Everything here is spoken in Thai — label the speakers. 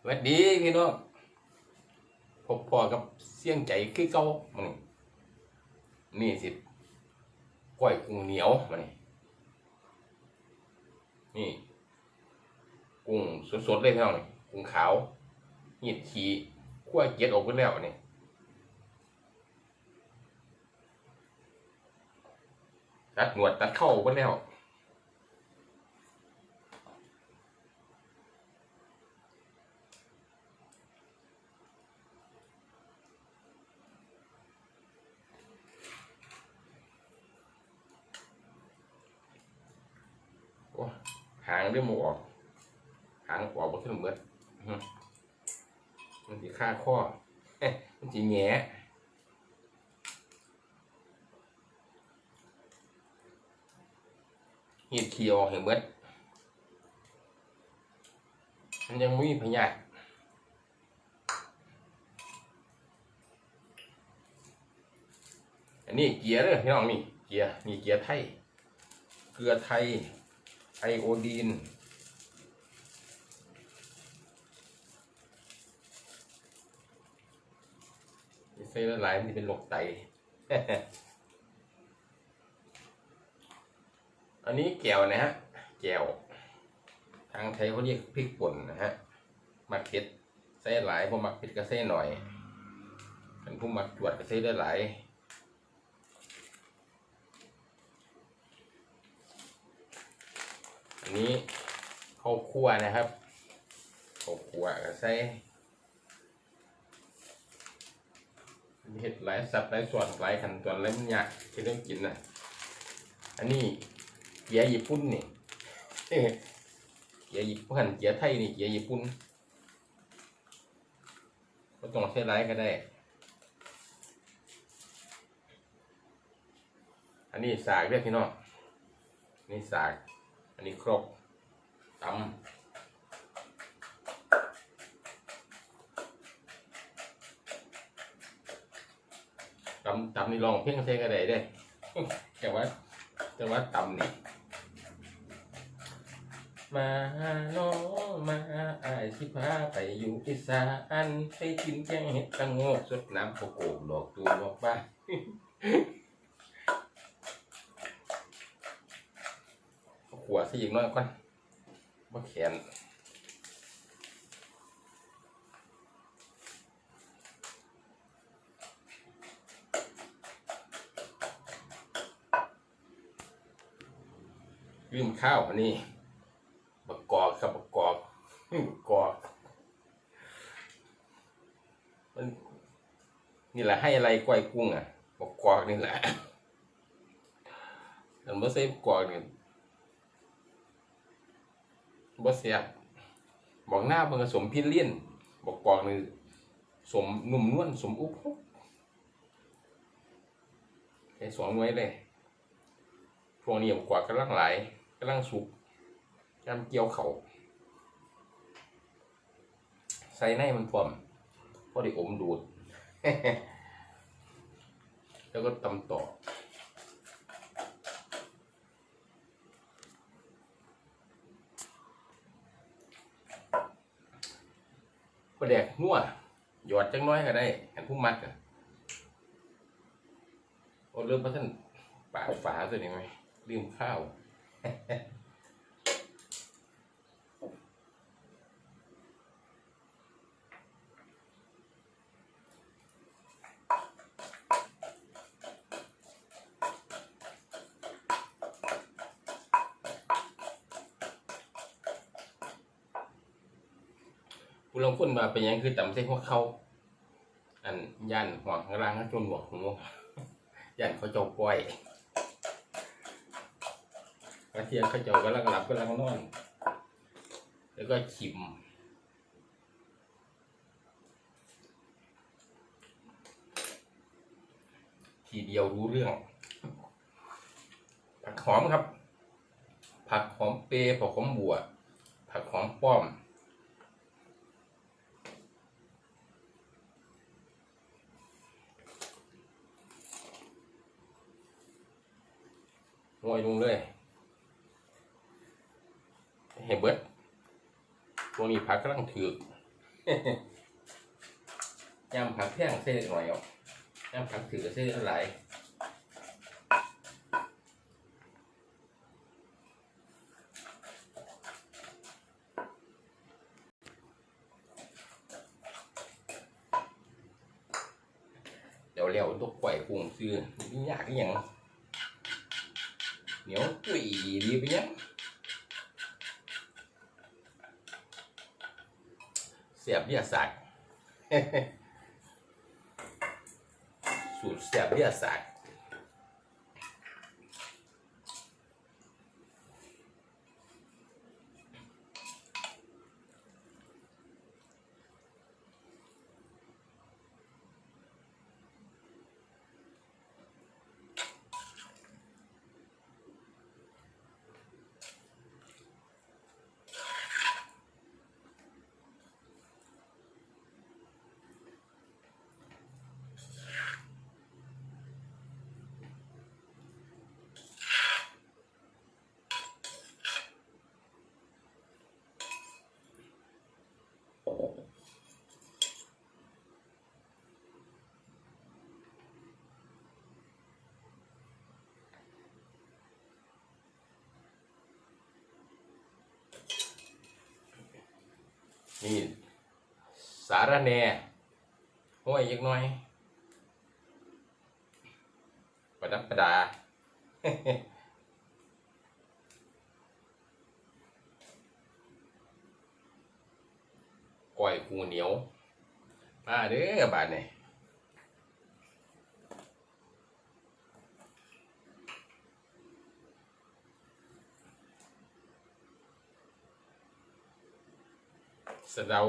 Speaker 1: สวัสดีพี่น้องพบพอกับเสียงใจคือเก่ามันนี่สิก้อยกุ้งเหนียวมันนี่ กุ้งสดๆเลยพี่น้องนี่กุ้งขาวเหียดขีขั้วเกล็ดออกไปแล้วนี่ตัดหนวดตัดเข้าออกไปแล้ว โอ้ หางเริ่มออก หางออกบนขึ้นเบิดมันจะฆ่าข้อมันจะแง่เห็ดเขียวเห็นเบิดมันยังไม่มีพยาธิอันนี้เกียร์เด้อพี่น้องนี่เกียร์นี่เกียร์ไทย เกลือไทย ไอโอดีนใส่ละลายมันจะเป็นโรคไต อันนี้แก้วนะฮะ แก้ว ทางไทยเขาเรียกพริกป่นนะฮะ มักเผ็ด ใส่หลายพวกมักเผ็ดก็ใส่หน่อยเป็นผู้มักจวดก็ใส่ได้หลาย อันนี้ข้าวคั่วนะครับข้าวคั่วก็ใส่เห็ดหลายสับหลายส่วนหลายขั้นตอนแล้วมันยากที่ต้องกินนะอันนี้เกี๊ยญี่ปุ่นนี่เกี๊ยญี่ปุ่นเกี๊ยไทยนี่เกี๊ยญี่ปุ่นก็ต้องใช้หลายก็ได้ อันนี้สากเรียกพี่น้องอันนี่สาก อันนี้ครกตำตำตำนี่ลองเพ่งเทกันได้เด้แต่ว่าแต่ว่าตำนี่มาน้องมาไอายสิพาไปอยู่อีสานไปกินแกงเห็ดตังโงกสดน้ำโกโก้ดอกตูนอกบ้า ขวดซะอีกหน้อยก่อนบ่แขนลืมข้าวอันนี้บักกอกครับบักกอกบักกอกมันนี่แหละให้อะไรก้อยกุ้งอะบักกอกนี่แหละแต่เมื่อใส่บักกอกเนี่ย บ่เสียบบอกหน้าเพิ่นก็สมพินเลี่ยนบอกกอกนี่สมหนุ่มนวลสมอุบแค่สองหน่วยเลยช่วงนี้บอกกอกกำลังหลายกำลังสุกกำลังเกี่ยวเขาใส่ในมันพร้อมพอได้อมดูด แล้วก็ตำต่อ ประแดกนัวหยอดจังน้อยก็ได้หันผู้มักอะโอ้เริ่มมาท่านปาฝาตัวนี้ไหมลืมข้าว ผู้ลางคนมาเป็นยังคือจำเส้นหัวเขาอันย่านหัวข้างล่างก็จนหัวหูย่านเขาเจ้าก้อยกระเทียมเขาเจ้ากำลังหลับกำลังนอน แล้วก็ขิมทีเดียวรู้เรื่อง ผักหอมครับ ผักหอมเปรย์ผักหอมบัว ผักหอมป้อม โรยลงเลยเห็ให้เบิดพวนี้ผักกำลังถือกยำผักแท่งเส้นหน่อยเอายำผักถือเส้นหลายเดี๋ยวเลี้วตกไก่พุงซื้อมันยากอหย่าง เหนียวตุยดีไปยังเสียบเบี้ยสักสูตรเสียบเบี้ยสัก นี่ สารแหน่ห้อยยักน้อยประดับประดา ก้อยกูเหนียว มาเด้อบาดนี่ยะเดา